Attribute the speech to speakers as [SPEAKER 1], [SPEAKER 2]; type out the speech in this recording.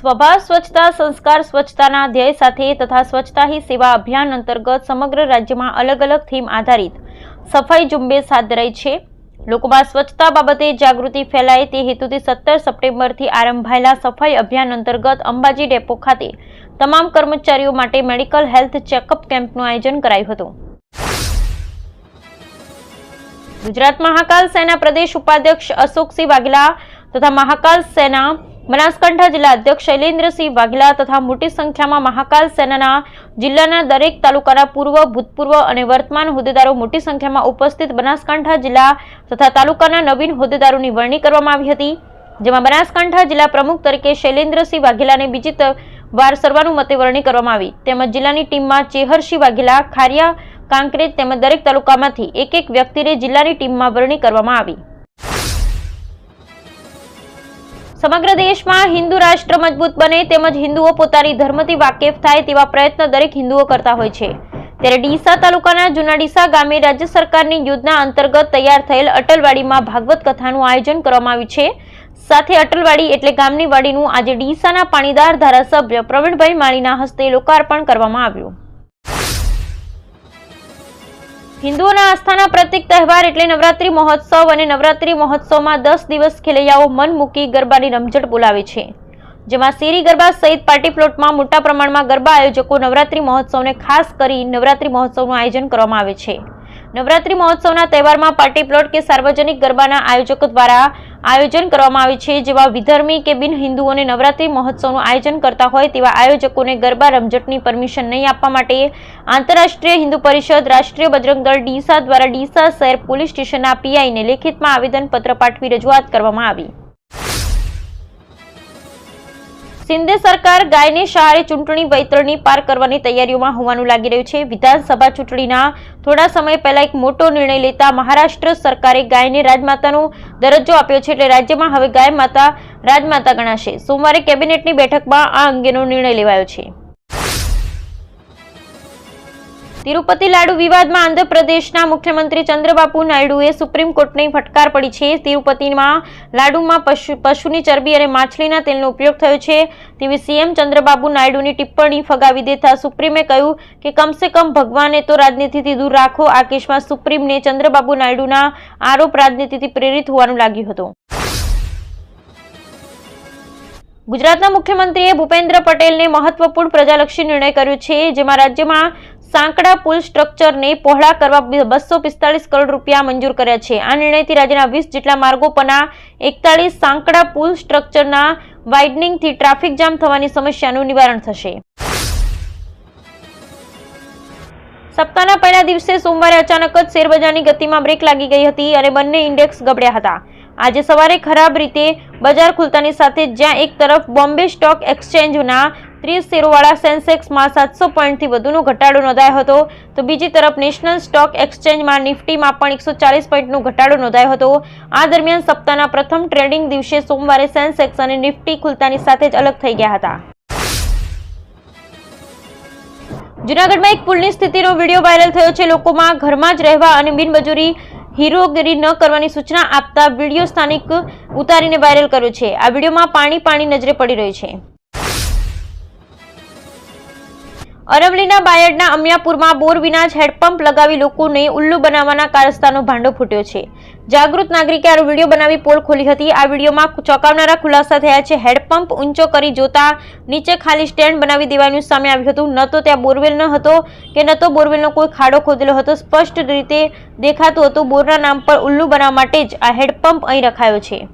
[SPEAKER 1] સ્વભાવ સ્વચ્છતા, સંસ્કાર, સ્વચ્છતાના ધ્યેય સાથે તથા સ્વચ્છતા હી સેવા અભિયાન અંતર્ગત સમગ્ર રાજ્યમાં અલગ અલગ થીમ આધારિત સફાઈ ઝુંબેશ હાથ ધરાઈ છે. લોકોમાં સ્વચ્છતા બાબતે જાગૃતિ ફેલાય તે હેતુથી સત્તર સપ્ટેમ્બરથી આરંભાયેલા સફાઈ અભિયાન અંતર્ગત અંબાજી ડેપો ખાતે તમામ કર્મચારીઓ માટે મેડિકલ હેલ્થ ચેકઅપ કેમ્પનું આયોજન કરાયું હતું. ગુજરાત મહાકાલ સેના પ્રદેશ ઉપાધ્યક્ષ અશોકસિંહ વાઘેલા તથા મહાકાલ સેના બનાસકાંઠા જિલ્લા અધ્યક્ષ શૈલેન્દ્રસિંહ વાઘેલા તથા મોટી સંખ્યામાં મહાકાલ સેનાના જિલ્લાના દરેક તાલુકાના પૂર્વ, ભૂતપૂર્વ અને વર્તમાન હોદ્દેદારો મોટી સંખ્યામાં ઉપસ્થિત બનાસકાંઠા જિલ્લા તથા તાલુકાના નવીન હોદ્દેદારોની વરણી કરવામાં આવી હતી, જેમાં બનાસકાંઠા જિલ્લા પ્રમુખ તરીકે શૈલેન્દ્રસિંહ વાઘેલાને બીજી વાર સર્વાનુમતે વરણી કરવામાં આવી. તેમજ જિલ્લાની ટીમમાં ચેહરસિંહ વાઘેલા, ખારિયા, કાંકરેજ તેમજ દરેક તાલુકામાંથી એક એક વ્યક્તિને જિલ્લાની ટીમમાં વરણી કરવામાં આવી. સમગ્ર દેશમાં હિન્દુ રાષ્ટ્ર મજબૂત બને તેમજ હિન્દુઓ પોતાની ધર્મથી વાકેફ થાય તેવા પ્રયત્ન દરેક હિન્દુઓ કરતા હોય છે. ત્યારે ડીસા તાલુકાના જૂના ડીસા ગામે રાજ્ય સરકારની યોજના અંતર્ગત તૈયાર થયેલ અટલવાડીમાં ભાગવત કથાનું આયોજન કરવામાં આવ્યું છે. સાથે અટલવાડી એટલે ગામની વાડીનું આજે ડીસાના પાણીદાર ધારાસભ્ય પ્રવીણભાઈ માળીના હસ્તે લોકાર્પણ કરવામાં આવ્યું. હિન્દુઓના આસ્થાના પ્રતિક તહેવાર એટલે નવરાત્રી મહોત્સવ અને નવરાત્રી મહોત્સવમાં દસ દિવસ ખેલૈયાઓ મન મૂકી ગરબાની રમઝટ બોલાવે છે. જેમાં શેરી ગરબા સહિત પાર્ટી પ્લોટમાં મોટા પ્રમાણમાં ગરબા આયોજકો નવરાત્રી મહોત્સવને ખાસ કરી નવરાત્રી મહોત્સવનું આયોજન કરવામાં આવે છે. નવરાત્રી મહોત્સવના તહેવારમાં પાર્ટી પ્લોટ કે સાર્વજનિક ગરબાના આયોજકો દ્વારા આયોજન કરવામાં આવે છે, જેવા વિધર્મી કે બિન હિન્દુઓને નવરાત્રી મહોત્સવનું આયોજન કરતા હોય તેવા આયોજકોને ગરબા રમઝટની પરમિશન નહીં આપવા માટે આંતરરાષ્ટ્રીય હિન્દુ પરિષદ, રાષ્ટ્રીય બજરંગ દળ, ડીસા દ્વારા ડીસા શહેર પોલીસ સ્ટેશનના પીઆઈને લેખિતમાં આવેદનપત્ર પાઠવી રજૂઆત કરવામાં આવી. સિંધે સરકાર ગાયને શહારે ચૂંટણી વૈતરણી પાર કરવાની તૈયારીઓમાં હોવાનું લાગી રહ્યું છે. વિધાનસભા ચૂંટણીના થોડા સમય પહેલા એક મોટો નિર્ણય લેતા મહારાષ્ટ્ર સરકારે ગાયને રાજમાતાનો દરજ્જો આપ્યો છે એટલે રાજ્યમાં હવે ગાય માતા રાજમાતા ગણાશે. સોમવારે કેબિનેટની બેઠકમાં આ અંગેનો નિર્ણય લેવાયો છે. તિરુપતિ લાડુ વિવાદમાં આંધ્રપ્રદેશના મુખ્યમંત્રી ચંદ્રબાબુ નાયડુએ સુપ્રીમ કોર્ટને ફટકાર પડી છે. તિરુપતિમાં લાડુમાં પશુ, પશુની ચરબી અને માછલીના તેલનો ઉપયોગ થયો છે. તેવી સીએમ ચંદ્રબાબુ નાયડુની ટિપ્પણી ફગાવી દેતા સુપ્રીમે કહ્યું કે કમસે કમ ભગવાને તો રાજનીતિથી દૂર રાખો. આ કેસમાં સુપ્રીમને ચંદ્રબાબુ નાયડુના આરોપ રાજનીતિથી પ્રેરિત હોવાનું લાગ્યું હતું. ગુજરાતના મુખ્યમંત્રીએ ભૂપેન્દ્ર પટેલને મહત્વપૂર્ણ પ્રજાલક્ષી નિર્ણય કર્યો છે, જેમાં રાજ્યમાં સાંકડા પુલ સ્ટ્રક્ચરને પહોળા કરવા બસો પિસ્તાળીસ કરોડ રૂપિયા મંજૂર કર્યા છે. આ નિર્ણયથી રાજ્યના વીસ જેટલા માર્ગો પરના એકતાળીસ સાંકડા પુલ સ્ટ્રક્ચરના વાઇડનિંગથી ટ્રાફિક જામ થવાની સમસ્યાનું નિવારણ થશે. સપ્તાહના પહેલા દિવસે સોમવારે અચાનક જ શેરબજારની ગતિમાં બ્રેક લાગી ગઈ હતી અને બંને ઇન્ડેક્સ ગબડ્યા હતા. આજે સવારે ખરાબ રીતે બજાર ખુલતાની સાથે જ્યાં એક તરફ બોમ્બે સ્ટોક એક્સચેન્જના ત્રીસ શેરોવાળા સેન્સેક્સમાં સાતસો પોઈન્ટથી વધુનો ઘટાડો નોંધાયો હતો. તો બીજી તરફ નેશનલ સ્ટોક એક્સચેન્જમાં નિફ્ટીમાં પણ એકસો ચાલીસ પોઈન્ટનો ઘટાડો નોંધાયો હતો. આ દરમિયાન સપ્તાહના પ્રથમ ટ્રેડિંગ દિવસે સોમવારે સેન્સેક્સ અને નિફ્ટી ખુલતાની સાથે જ અલગ થઈ ગયા હતા. જુનાગઢમાં એક પુલની સ્થિતિનો વીડિયો વાયરલ થયો છે. લોકોમાં ઘરમાં જ રહેવા અને બિનમજૂરી હીરોગીરી ન કરવાની સૂચના આપતા વીડિયો સ્થાનિક ઉતારીને વાયરલ કર્યો છે. આ વિડીયોમાં પાણી પાણી નજરે પડી રહ્યું છે. અરવલ્લીના બાયડના અમિયાપુરમાં બોર વિના જ હેડપંપ લગાવી લોકોને ઉલ્લુ બનાવવાના કારસ્તાનો ભાંડો ફૂટ્યો છે. જાગૃત નાગરિકે આ વીડિયો બનાવી પોલ ખોલી હતી. આ વિડીયોમાં ચોંકાવનારા ખુલાસા થયા છે. હેડપંપ ઊંચો કરી જોતા નીચે ખાલી સ્ટેન્ડ બનાવી દેવાનું સામે આવ્યું હતું. ન તો ત્યાં બોરવેલ ન હતો કે ન તો બોરવેલનો કોઈ ખાડો ખોદેલો હતો. સ્પષ્ટ રીતે દેખાતું હતું બોરના નામ પર ઉલ્લુ બનાવવા માટે જ આ હેડપંપ અહીં રખાયો છે.